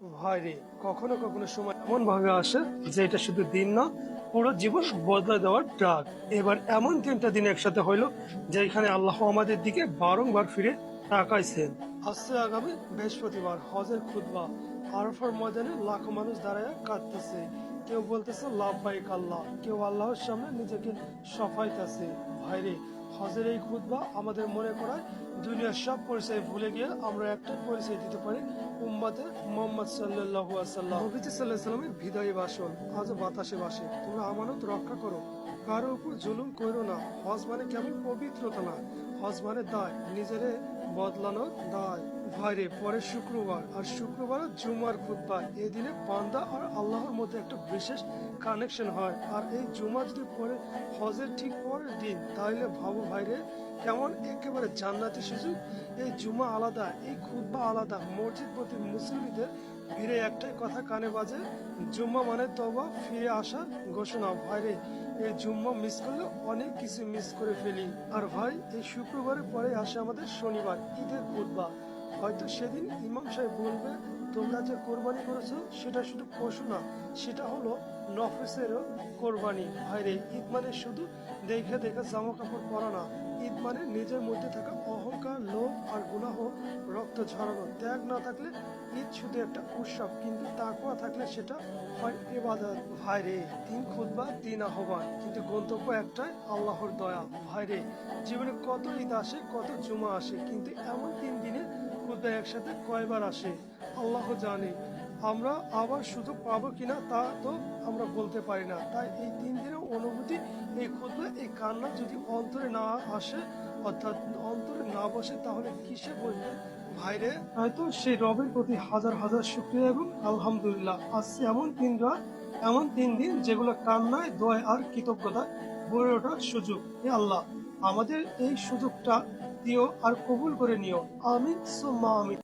ভাই রে, কখনো কখনো সময় এমন ভাবে আসে যে এটা শুধু দিন না, পুরো জীবন বদলে দেওয়ার ডাক এবার এমন তিনটা দিন একসাথে হইল যেখানে আল্লাহ আমাদের দিকে বারংবার ফিরে তাকাইছেন। আসছে আগামী বৃহস্পতিবার, হজের খুতবা। আরফার ময়দানে লাখো মানুষ দাঁড়ায় কাঁদতেছে। কেউ বলতেছে লাভ বাইক আল্লাহ। কেউ আল্লাহর সামনে নিজেকে সফাইতেছে। ভাইরে হজের এই খুতবা আমাদের মনে করায় দুনিয়ার সব পরিচয় ভুলে গিয়ে আমরা একটা পরিচয় দিতে পারি উম্মাতে মোহাম্মদ সাল্লাল্লাহু আসাল্লাম নবীজি সাল্লাহ সাল্লামের হৃদয়ে বাসন আজও বাতাসে বাসে। তোমরা আমানত রক্ষা করো। কারও উপর জুলুম করো না। হজ মানে কেমন পবিত্রতা না। হজ মানে দায়, নিজেরে বদলানোর দায়। ভাইরে পরে শুক্রবার। আর শুক্রবার জুমার খুতবা। এই দিনে বান্দা আর আল্লাহর মধ্যে একটা বিশেষ কানেকশন হয়। আর এই জুমা যদি পরে হজের ঠিক পরের দিন তাহলে ভাবো ভাইরে কেমন? একেবারে জান্নাতি সুযোগ এই জুমা আলাদা, এই খুতবা আলাদা। মসজিদ প্রতি মুসলিমদের ভিড়ে একটাই কথা, কানে বাজে, জুম্মা মানে তবা ফিরে আসার ঘোষণা। ভাইরে, এই জুম্মা মিস করলে অনেক কিছু মিস করে ফেলি। আর ভাই, এই শুক্রবারের পরে আসে আমাদের শনিবার, ঈদের খুতবা। হয়তো সেদিন ইমাম সাহেব বলবে তোমরা যে কোরবানি করেছ, সেটা শুধু পশু না, সেটা হলো নফেসেরও কোরবানি। ভাইরে, ঈদ মানে শুধু দেখে দেখে জামা কাপড় পরা না, ঈদ মানে নিজের মধ্যে থাকা অহংকার, লোভ আর গুনাহ, রক্ত ঝরানো। ত্যাগ না থাকলে ঈদ শুধু একটা উৎসব, কিন্তু তাকুয়া থাকলে সেটা হয় এবাদত ভাইরে, তিন খুদবা তিন আহ্বান, কিন্তু গন্তব্য একটাই আল্লাহর দয়া। ভাইরে, জীবনে কত ঈদ আসে, কত জুমা আসে, কিন্তু এমন তিন দিনে খুদবা একসাথে কয়বার আসে আল্লাহ জানে। আমরা আবার সুযোগ পাবো কিনা তা তো আমরা বলতে পারি না। তাই এই তিন দিনের অনুভূতি, এই ক্ষুদ্র, এই কান্না যদি অন্তরে না আসে, অর্থাৎ অন্তরে না বসে, তাহলে কিসে বলবে ভাইরে, হয়তো সেই রবের প্রতি হাজার হাজার শুক্রিয়া এবং আলহামদুলিল্লাহ। আসছে এমন তিন রাত, এমন তিন দিন যেগুলো কান্নায় দয় আর কৃতজ্ঞতা গড়ে ওঠার সুযোগ। এ আল্লাহ, আমাদের এই সুযোগটা দিও আর কবুল করে নিও। আমিন সুম্মা আমিন।